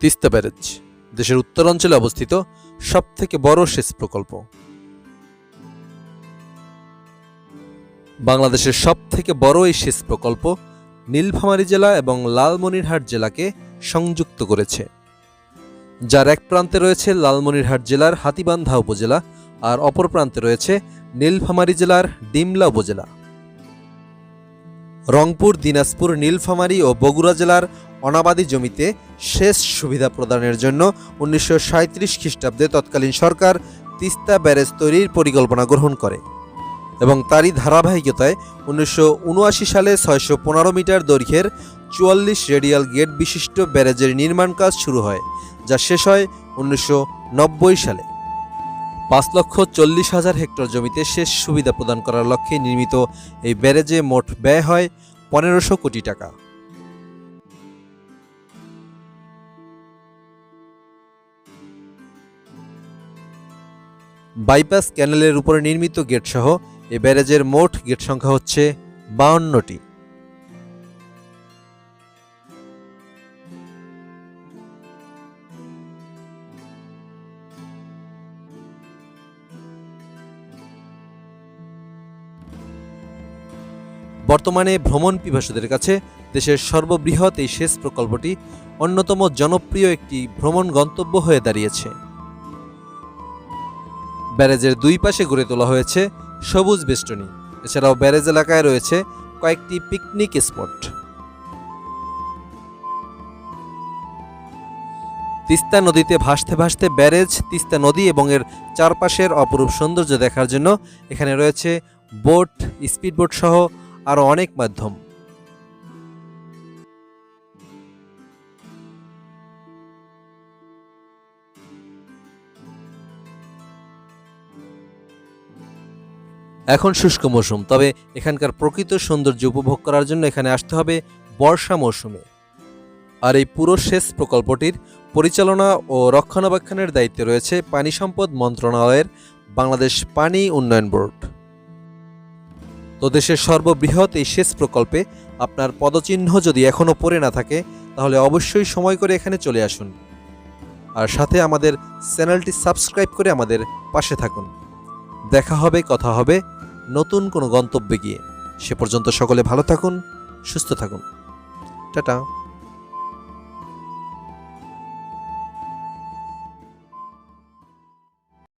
Teesta barrage, দেশের উত্তরাঞ্চলে অবস্থিত সবথেকে বড় সেচ প্রকল্প। বাংলাদেশের সবথেকে বড় এই সেচ প্রকল্প নীলফামারী জেলা এবং লালমনিরহাট জেলাকে সংযুক্ত করেছে। যার এক প্রান্তে রয়েছে লালমনিরহাট জেলার হাতিবান্ধা উপজেলা আর অপর প্রান্তে রয়েছে নীলফামারী জেলার ডিমলা উপজেলা। রংপুর, দিনাজপুর, নীলফামারী ও বগুড়া জেলার অনাবাদী জমিতে সেচ সুবিধা প্রদানের জন্য উনিশশো খ্রিস্টাব্দে তৎকালীন সরকার তিস্তা ব্যারেজ তৈরির পরিকল্পনা গ্রহণ করে এবং তারই ধারাবাহিকতায় উনিশশো উনআশি সালে ছয়শো পনেরো মিটার দৈর্ঘ্যের চুয়াল্লিশ রেডিয়াল গেট বিশিষ্ট ব্যারেজের নির্মাণ কাজ শুরু হয়, যা শেষ হয় উনিশশো নব্বই সালে। পাঁচ লক্ষ চল্লিশ হাজার হেক্টর জমিতে শেষ সুবিধা প্রদান করার লক্ষ্যে নির্মিত এই ব্যারেজে মোট ব্যয় হয় পনেরোশো কোটি টাকা। বাইপাস ক্যানেলের উপরে নির্মিত গেট সহ এ ব্যারেজের মোট গেট সংখ্যা হচ্ছে বাউন্নটি। বর্তমানে ভ্রমণ পিপাসুদের কাছে দেশের সর্ববৃহৎ এই সেচ প্রকল্পটি অন্যতম জনপ্রিয় একটি ভ্রমণ গন্তব্য হয়ে দাঁড়িয়েছে। ব্যারেজের দুই পাশে গড়ে তোলা হয়েছে সবুজ বেষ্টনী। এছাড়াও ব্যারেজ এলাকায় রয়েছে কয়েকটি পিকনিক স্পট। তিস্তা নদীতে ভাসতে ভাসতে ব্যারেজ, তিস্তা নদী এবং এর চারপাশের অপরূপ সৌন্দর্য দেখার জন্য এখানে রয়েছে বোট, স্পিডবোট সহ আরও অনেক মাধ্যম। এখন শুষ্ক মৌসুম, তবে এখানকার প্রকৃত সৌন্দর্য উপভোগ করার জন্য এখানে আসতে হবে বর্ষা মৌসুমে। আর এই পুরো সেচ প্রকল্পটির পরিচালনা ও রক্ষণাবেক্ষণের দায়িত্বে রয়েছে পানি সম্পদ মন্ত্রণালয়ের বাংলাদেশ পানি উন্নয়ন বোর্ড। তো দেশের সর্ববৃহৎ এই সেচ প্রকল্পে আপনার পদচিহ্ন যদি এখনও পড়ে না থাকে, তাহলে অবশ্যই সময় করে এখানে চলে আসুন। আর সাথে আমাদের চ্যানেলটি সাবস্ক্রাইব করে আমাদের পাশে থাকুন। দেখা হবে, কথা হবে নতুন কোনো গন্তব্যে গিয়ে। সে পর্যন্ত সকলে ভালো থাকুন সুস্থ থাকুন। টাটা।